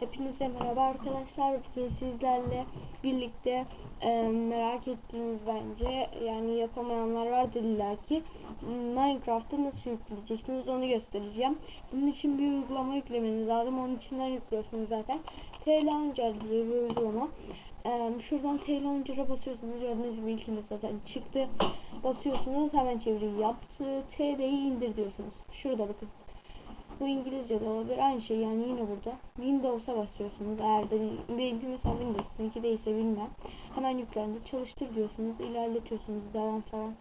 Hepinize merhaba arkadaşlar. Bugün sizlerle birlikte e, merak ettiğiniz bence yani yapamayanlar vardır illaki Minecraft'ı nasıl yükleyeceksiniz onu göstereceğim. Bunun için bir uygulama yüklemeniz lazım. Onun içinden yüklüyorsunuz zaten. TL Launcher diye bir uygulama. E, şuradan TL Launcher'a basıyorsunuz. Gördüğünüz gibi ilkiniz zaten çıktı. Basıyorsunuz hemen çeviri yaptı. TL'yi indir diyorsunuz. Şurada bakın. Bu İngilizce de olabilir. Aynı şey yani yine burada. Windows'a basıyorsunuz. Eğer de benimki mesela Windows, sizinki değilse bilmem. Hemen yüklendi. Çalıştır diyorsunuz. ilerletiyorsunuz. Devam falan.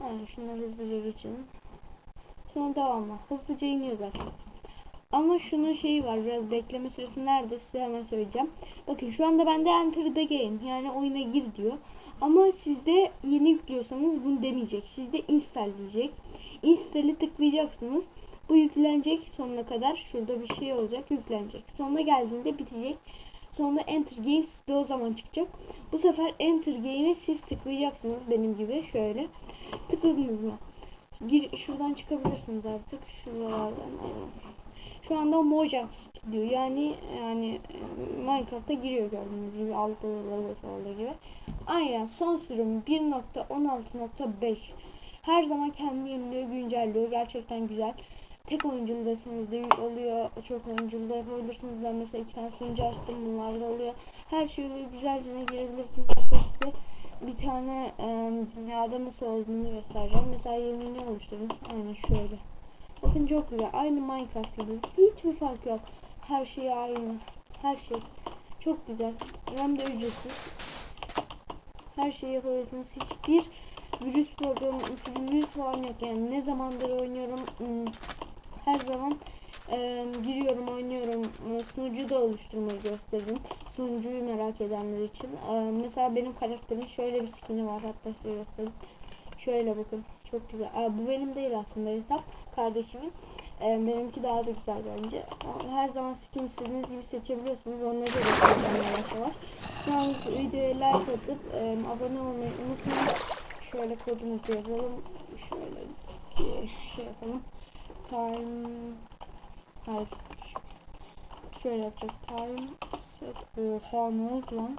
Yani şunları hızlıca geçelim. Sonra devamla. Hızlıca iniyor zaten. Ama şunun şeyi var. Biraz bekleme süresi nerede size hemen söyleyeceğim. Bakın şu anda bende enter the game. Yani oyuna gir diyor. Ama sizde yeni yüklüyorsanız bunu demeyecek. Sizde install diyecek. Install'i tıklayacaksınız. Bu yüklenecek sonuna kadar. Şurada bir şey olacak yüklenecek. Sonuna geldiğinde bitecek. Sonra enter game sizde o zaman çıkacak. Bu sefer enter game'e siz tıklayacaksınız benim gibi şöyle. Tıkladınız mı? Gir, şuradan çıkabilirsiniz artık. Şuralardan. Şu anda Mojang diyor. Yani yani Minecraft'a giriyor gördüğünüz gibi altta logosu olduğu gibi. Aynen son sürüm 1.16.5 her zaman kendi yeniliyor, güncelliyor. Gerçekten güzel. Tek oyunculu deseniz de oluyor. Çok oyunculu da yapabilirsiniz. Ben mesela iki tane sunucu açtım. Bunlar da oluyor. Her şey oluyor. Güzelce girebilirsiniz. Hatta size bir tane e, dünyada nasıl olduğunu göstereceğim. Mesela yemeğini oluşturun. Aynen şöyle. Bakın çok güzel. Aynı Minecraft gibi. Hiçbir fark yok. Her şey aynı. Her şey. Çok güzel. Hem de ücretsiz. Her şeyi yapabilirsiniz. Hiçbir virüs programı, virüs falan yok. Yani ne zamandır oynuyorum. Her zaman e, giriyorum, oynuyorum. E, Sunucu da oluşturmayı gösterdim. Sunucuyu merak edenler için. E, mesela benim karakterimin şöyle bir skin'i var. Hatta size göstereyim. Şöyle bakın. Çok güzel. Aa, bu benim değil aslında hesap. Kardeşimin. E, benimki daha da güzel bence. Her zaman skin istediğiniz gibi seçebiliyorsunuz. Onları da göstereceğim yavaş yavaş. Yalnız videoya like atıp e, abone olmayı unutmayın. Şöyle kodumuzu yazalım. Şöyle şey yapalım. Time Hayır. Şöyle yapacağız. Time set. Oha ne oldu lan?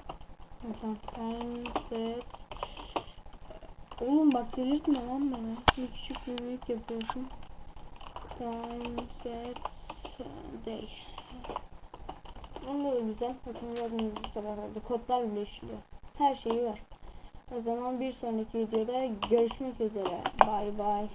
Tamam. Time set. Oğlum bak delirtme lan beni. Bir küçük bir büyük yapıyorsun. Time set day. Onda da güzel. Bakın gördüğünüz gibi sabah oldu. Kodlar bile işliyor. Her şeyi var. O zaman bir sonraki videoda görüşmek üzere. Bay bay.